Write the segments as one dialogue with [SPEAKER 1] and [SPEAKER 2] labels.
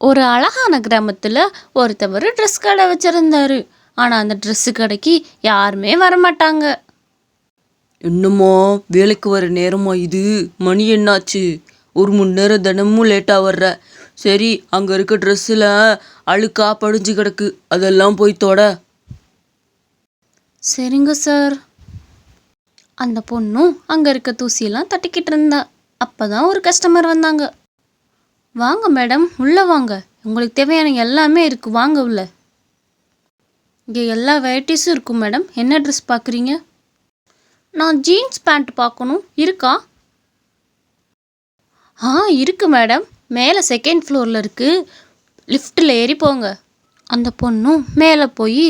[SPEAKER 1] ஒரு அழகான கிராமத்தில் ஒருத்தவர் ட்ரெஸ் கடை வச்சுருந்தாரு. ஆனால் அந்த ட்ரெஸ்ஸு கடைக்கு யாருமே வரமாட்டாங்க.
[SPEAKER 2] என்னம்மா வேலைக்கு வர நேரமா இது? மணி என்னாச்சு? ஒரு மணி நேரம் தினமும் லேட்டாக வர்ற. சரி அங்கே இருக்க ட்ரெஸ்ஸில் அழுக்கா படிஞ்சு கிடக்கு. அதெல்லாம் போய் தொட.
[SPEAKER 1] சரிங்க சார் அந்த பொண்ணும் அங்கே இருக்க தூசியெல்லாம் தட்டிக்கிட்டு இருந்தா. அப்போ தான் ஒரு கஸ்டமர் வந்தாங்க. வாங்க மேடம் உள்ளே வாங்க. உங்களுக்கு தேவையான எல்லாமே இருக்குது வாங்க உள்ள. இங்கே எல்லா வெரைட்டிஸும் இருக்கும் மேடம். என்ன ட்ரெஸ் பார்க்குறீங்க நான் ஜீன்ஸ் பேண்ட் பார்க்கணும் இருக்கா? ஆ இருக்குது மேடம். மேலே செகண்ட் ஃப்ளோரில் இருக்குது லிஃப்ட்டில் ஏறி போங்க. அந்த பொண்ணும் மேலே போய்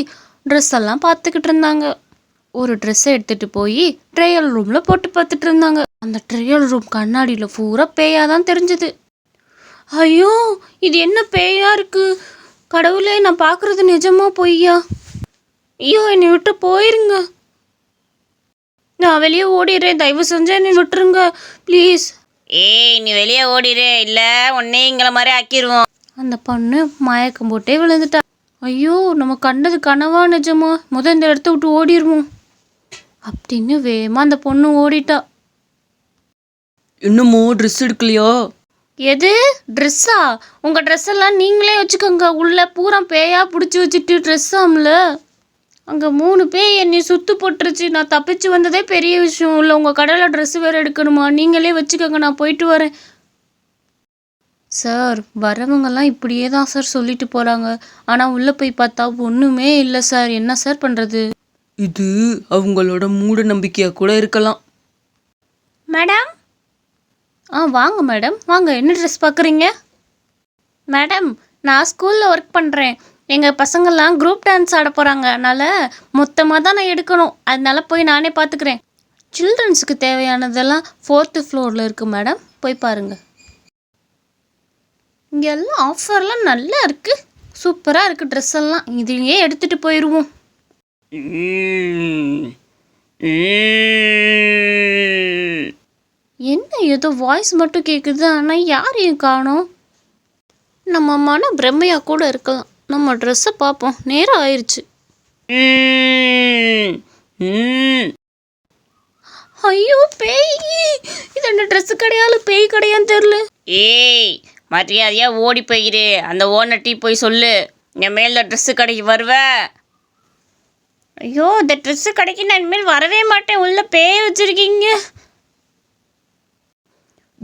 [SPEAKER 1] ட்ரெஸ் எல்லாம் பார்த்துக்கிட்டு இருந்தாங்க. ஒரு ட்ரெஸ்ஸை எடுத்துகிட்டு போய் ட்ரையல் ரூமில் போட்டு பார்த்துட்டு இருந்தாங்க. அந்த ட்ரையல் ரூம் கண்ணாடியில் பூரா பேயாக தான் தெரிஞ்சுது. ஐயோ இது என்ன பேயா இருக்கு? கடவுளே நான் பார்க்குறது நிஜமா பொய்யா? ஐயோ என்னை விட்டு போயிருங்க. நான் வெளியே ஓடிடுறேன். தயவு செஞ்சு என்னை விட்டுருங்க. ப்ளீஸ்
[SPEAKER 3] ஏய் நீ வெளியே ஓடிடு. இல்லை உன்னே எங்களை மாதிரி ஆக்கிடுவோம்
[SPEAKER 1] அந்த பொண்ணு மயக்கம் போட்டே விழுந்துட்டா. ஐயோ நம்ம கண்டது கனவா நிஜமா? முத இந்த இடத்த விட்டு ஓடிடுவோம் அப்படின்னு வேகமாக அந்த பொண்ணு ஓடிட்டா.
[SPEAKER 2] என்னமோ ட்ரெஸ் எடுக்கலையா?
[SPEAKER 1] எது? ட்ரெஸ்ஸா உங்கள் ட்ரெஸ் எல்லாம் நீங்களே வச்சுக்கோங்க. உள்ள பூரா பேயா பிடிச்சி வச்சுட்டு ட்ரெஸ் ஆம்ல அங்கே மூணு பேய் என்னை சுத்து போட்டுருச்சு. நான் தப்பிச்சு வந்ததே பெரிய விஷயம். இல்லை உங்கள் கடையில் ட்ரெஸ் வேறு எடுக்கணுமா? நீங்களே வச்சுக்கோங்க. நான் போயிட்டு வரேன். சார் வரவங்கெல்லாம் இப்படியே தான் சார் சொல்லிட்டு போகிறாங்க ஆனால் உள்ளே போய் பார்த்தா ஒன்றுமே இல்லை சார் என்ன சார் பண்ணுறது
[SPEAKER 2] இது அவங்களோட மூட நம்பிக்கையாக கூட இருக்கலாம்.
[SPEAKER 1] மேடம் ஆ வாங்க மேடம். வாங்க என்ன ட்ரெஸ் பார்க்குறீங்க? மேடம் நான் ஸ்கூலில் ஒர்க் பண்ணுறேன் எங்கள் பசங்கள்லாம் குரூப் டான்ஸ் ஆட போகிறாங்க அதனால் மொத்தமாக தான் நான் எடுக்கணும். அதனால போய் நானே பார்த்துக்கிறேன். சில்ட்ரன்ஸுக்கு தேவையானதெல்லாம் ஃபோர்த்து ஃப்ளோரில் இருக்குது மேடம். போய் பாருங்கள் இங்கே எல்லாம் ஆஃபர்லாம் நல்லா இருக்குது சூப்பராக இருக்குது ட்ரெஸ் எல்லாம். இதையே எடுத்துகிட்டு போயிடுவோம் என்ன ஏதோ வாய்ஸ் மட்டும் கேட்குது ஆனால் யாரையும் காணோம்? நம்ம மன பிரம்மையாக கூட இருக்கலாம். நம்ம ட்ரெஸ்ஸை பார்ப்போம். நேரம் ஆயிடுச்சு ஐயோ பேய்! இது என்ன ட்ரெஸ்ஸு கிடையாது பேய் கிடையான்னு தெரில
[SPEAKER 3] ஏய் மரியாதையா ஓடி போயிரு. அந்த ஓனர்ட்டி போய் சொல்லு. என் மேல ட்ரெஸ்ஸு கடைக்கு வருவ.
[SPEAKER 1] ஐயோ இந்த ட்ரெஸ்ஸு கடைக்கு நான் இனிமேல் வரவே மாட்டேன். உள்ள பேய் வச்சுருக்கீங்க.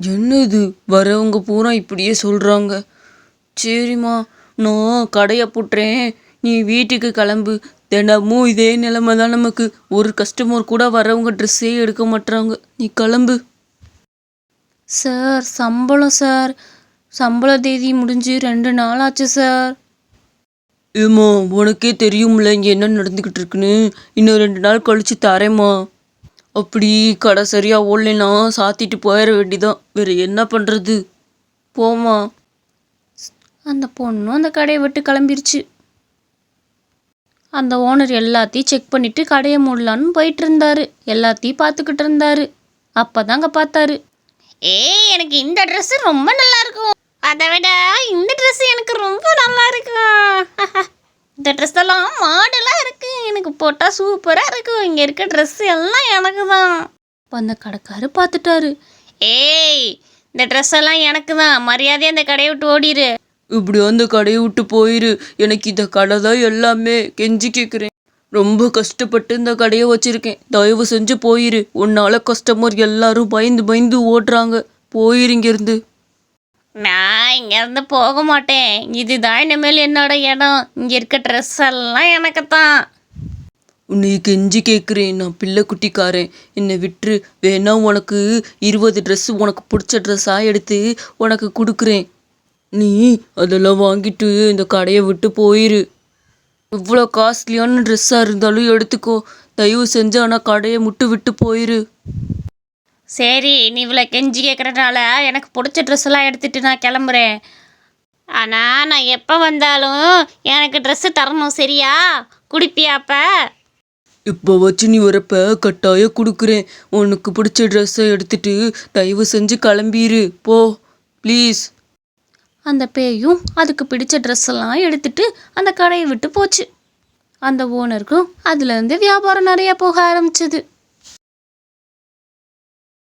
[SPEAKER 2] என்னது? வரவங்க பூரா இப்படியே சொல்கிறாங்க சரிம்மா நான் கடையை போட்டுறேன். நீ வீட்டுக்கு கிளம்பு. தினமும் இதே நிலைமை தான் நமக்கு. ஒரு கஸ்டமர் கூட வரவங்க ட்ரெஸ்ஸே எடுக்க மாட்டுறாங்க நீ கிளம்பு.
[SPEAKER 1] சார் சம்பளம் சார். சம்பள தேதி முடிஞ்சு ரெண்டு நாள் ஆச்சு சார்.
[SPEAKER 2] ஏம்மா உனக்கே தெரியும்ல இங்கே என்ன நடந்துக்கிட்டு இருக்குன்னு. இன்னும் ரெண்டு நாள் கழிச்சு தரேம்மா. அப்படி கடை சரியாக ஓடலைன்னா சாத்திட்டு போயிட வேண்டிதான். வேற என்ன பண்ணுறது போம்மா.
[SPEAKER 1] அந்த பொண்ணும் அந்த கடையை விட்டு கிளம்பிருச்சு. அந்த ஓனர் எல்லாத்தையும் செக் பண்ணிட்டு கடையை மூடலான்னு போயிட்டு இருந்தாரு எல்லாத்தையும் பார்த்துக்கிட்டு இருந்தாரு. அப்பதாங்க பார்த்தாரு.
[SPEAKER 3] ஏய் எனக்கு இந்த Dress ரொம்ப நல்லா இருக்கும் அதை விட இந்த Dress எனக்கு ரொம்ப நல்லா இருக்கும் இந்த ட்ரெஸ் எல்லாம் எனக்கு போட்டால் சூப்பராக இருக்கும். இங்கே இருக்க ட்ரெஸ் எல்லாம் எனக்கு தான்.
[SPEAKER 1] அப்ப அந்த கடைக்காரு பார்த்துட்டாரு
[SPEAKER 3] ஏய் இந்த ட்ரெஸ் எல்லாம் எனக்கு தான். மரியாதையாக இந்த கடையை விட்டு ஓடிரு.
[SPEAKER 2] இப்படி அந்த கடையை விட்டு போயிரு. எனக்கு இந்த கடை தான் எல்லாமே. கெஞ்சி கேட்குறேன் ரொம்ப கஷ்டப்பட்டு இந்த கடையை வச்சிருக்கேன். தயவு செஞ்சு போயிரு. உன்னால கஸ்டமர் எல்லாரும் பயந்து பயந்து ஓடுறாங்க. போயிரு இங்கேருந்து.
[SPEAKER 3] நான் இங்கேருந்து போக மாட்டேன். இதுதான் இனிமேல் என்னோட இடம். இங்கே இருக்க ட்ரெஸ் எல்லாம் எனக்கு தான்.
[SPEAKER 2] உன்னை கெஞ்சி கேட்குறேன் நான் பிள்ளை குட்டிக்காரன். என்னை விட்டுரு. வேணா உனக்கு இருபது ட்ரெஸ் உனக்கு பிடிச்ச ட்ரெஸ்ஸாக எடுத்து உனக்கு கொடுக்குறேன். நீ அதெல்லாம் வாங்கிட்டு இந்த கடையை விட்டு போயிரு. இவ்வளோ காஸ்ட்லியான ட்ரெஸ்ஸாக இருந்தாலும் எடுத்துக்கோ. தயவு செஞ்சு ஆனால் கடையை முட்டு விட்டு போயிரு.
[SPEAKER 3] சரி நீ இவ்வளோ கெஞ்சி கேட்குறனால எனக்கு பிடிச்ச ட்ரெஸ் எல்லாம் நான் கிளம்புறேன். ஆனால் நான் எப்போ வந்தாலும் எனக்கு ட்ரெஸ்ஸு தரணும் சரியா? குடிப்பியாப்ப
[SPEAKER 2] இப்போ வச்சு நீ வரப்ப கட்டாயம் கொடுக்குறேன். உனக்கு பிடிச்ச ட்ரெஸ்ஸை எடுத்துட்டு தயவு செஞ்சு கிளம்பிரு. போ ப்ளீஸ்
[SPEAKER 1] அந்த பேயும் அதுக்கு பிடிச்ச ட்ரெஸ் எல்லாம் எடுத்துட்டு அந்த கடையை விட்டு போச்சு. அந்த ஓனருக்கும் அதுலேருந்து வியாபாரம் நிறையா போக ஆரம்பிச்சது.